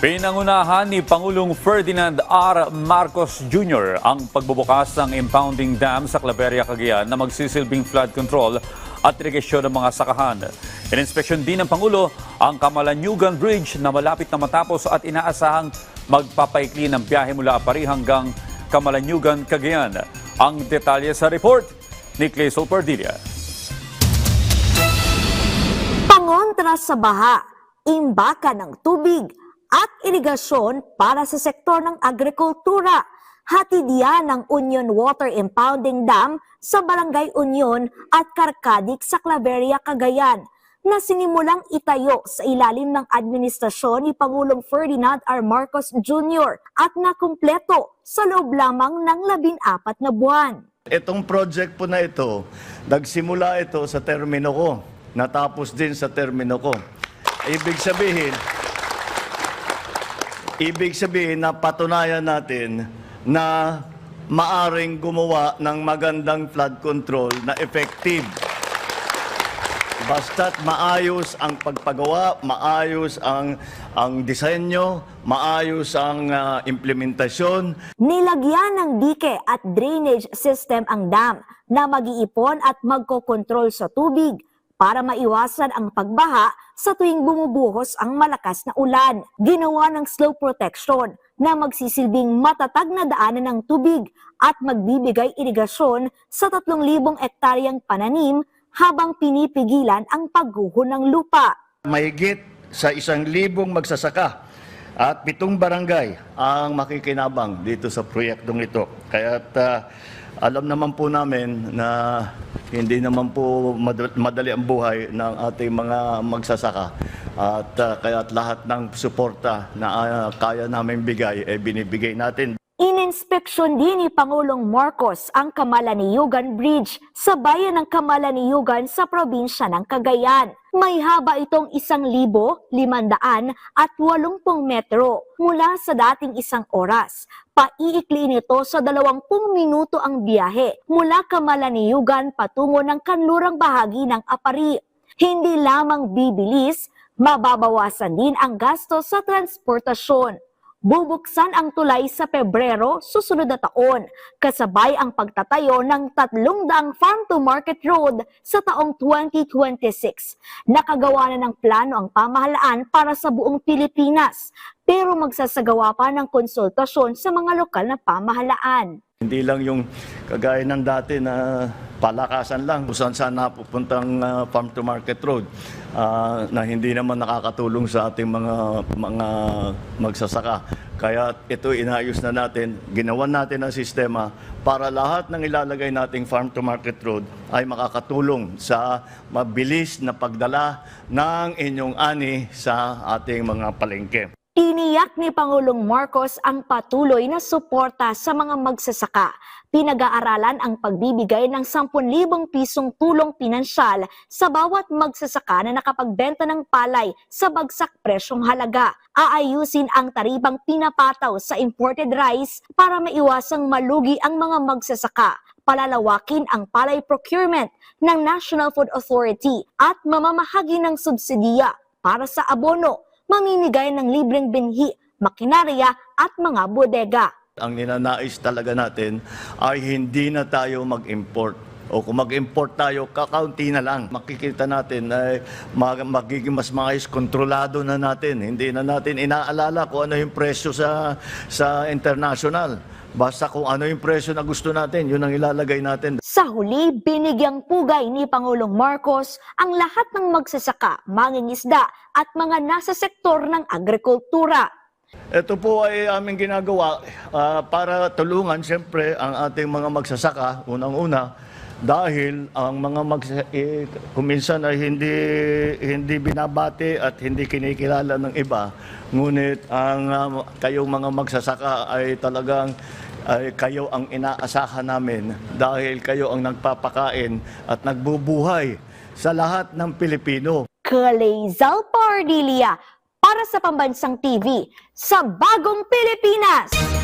Pinangunahan ni Pangulong Ferdinand R. Marcos Jr. ang pagbubukas ng impounding dam sa Claveria, Cagayan na magsisilbing flood control at irigasyon ng mga sakahan. Ininspeksyon din ng Pangulo ang Kamalanyugan Bridge na malapit na matapos at inaasahang magpapaikli ng biyahe mula Apari hanggang Kamalanyugan, Cagayan. Ang detalye sa report ni Clay Perdilla. pangontra sa baha, imbaka ng tubig at irigasyon para sa sektor ng agrikultura. Hatid yan ng Union Water Impounding Dam sa Barangay Union at Karkadik sa Claveria, Cagayan na sinimulang itayo sa ilalim ng administrasyon ni Pangulong Ferdinand R. Marcos Jr. at nakumpleto sa loob lamang ng labing apat na buwan. Itong project po na ito, nagsimula ito sa termino ko. Natapos din sa termino ko. Ibig sabihin, ibig sabihin na patunayan natin na maaring gumawa ng magandang flood control na effective. Basta't maayos ang pagpagawa, maayos ang ang disenyo, maayos ang ah, implementasyon, Nilagyan ng dike at drainage system ang dam na mag-iipon at magkokontrol sa tubig para maiwasan ang pagbaha sa tuwing bumubuhos ang malakas na ulan. Ginawa ng slow protection na magsisilbing matatag na daanan ng tubig at magbibigay irigasyon sa 3,000 ektaryang pananim habang pinipigilan ang pagguho ng lupa. mahigit sa isang libong magsasaka at pitong barangay ang makikinabang dito sa proyektong ito. Kaya alam naman po namin na hindi naman po mad- madali ang buhay ng ating mga magsasaka. At uh, kaya't lahat ng suporta na ah, kaya namin bigay, eh, binibigay natin. Ininspeksyon din ni Pangulong Marcos ang Kamalaniyugan Bridge sa bayan ng Kamalaniyugan sa probinsya ng Cagayan. May haba itong isang libo, limandaan at walumpung metro mula sa dating isang oras. Paiikli nito sa dalawampung minuto ang biyahe mula Kamalaniyugan patungo ng kanlurang bahagi ng Apari. Hindi lamang bibilis, mababawasan din ang gasto sa transportasyon. Bubuksan ang tulay sa Pebrero susunod na taon, kasabay ang pagtatayo ng tatlong daang farm to market road sa taong 2026. Nakagawa na ng plano ang pamahalaan para sa buong Pilipinas, pero magsasagawa pa ng konsultasyon sa mga lokal na pamahalaan. Hindi lang yung kagaya ng dati na palakasan lang kung saan saan napupuntang ah, farm to market road ah, na hindi naman nakakatulong sa ating mga mga magsasaka. Kaya ito inayos na natin, ginawan natin ang sistema para lahat ng ilalagay nating farm to market road ay makakatulong sa mabilis na pagdala ng inyong ani sa ating mga palengke. Tiniyak ni Pangulong Marcos ang patuloy na suporta sa mga magsasaka. Pinag-aaralan ang pagbibigay ng 10,000 pisong tulong pinansyal sa bawat magsasaka na nakapagbenta ng palay sa bagsak presyong halaga. Aayusin ang taribang pinapataw sa imported rice para maiwasang malugi ang mga magsasaka. Palalawakin ang palay procurement ng National Food Authority at mamamahagi ng subsidiya para sa abono mamimigay ng libreng binhi, makinarya at mga bodega. Ang ninanais talaga natin ay hindi na tayo mag-import. O kung mag-import tayo, kakaunti na lang. Makikita natin ay mag- magiging mas maayos, kontrolado na natin. Hindi na natin inaalala kung ano yung presyo sa, sa international. Basta kung ano yung presyo na gusto natin, yun ang ilalagay natin. Sa huli, binigyang pugay ni Pangulong Marcos ang lahat ng magsasaka, mangingisda at mga nasa sektor ng agrikultura. Ito po ay aming ginagawa ah, para tulungan siyempre ang ating mga magsasaka, unang-una, dahil ang mga magsasaka, eh, kuminsan ay hindi, hindi binabati at hindi kinikilala ng iba. Ngunit ang ah, kayong mga magsasaka ay talagang ay kayo ang inaasahan namin dahil kayo ang nagpapakain at nagbubuhay sa lahat ng Pilipino. Kalezal Pardilia para sa Pambansang TV sa Bagong Pilipinas.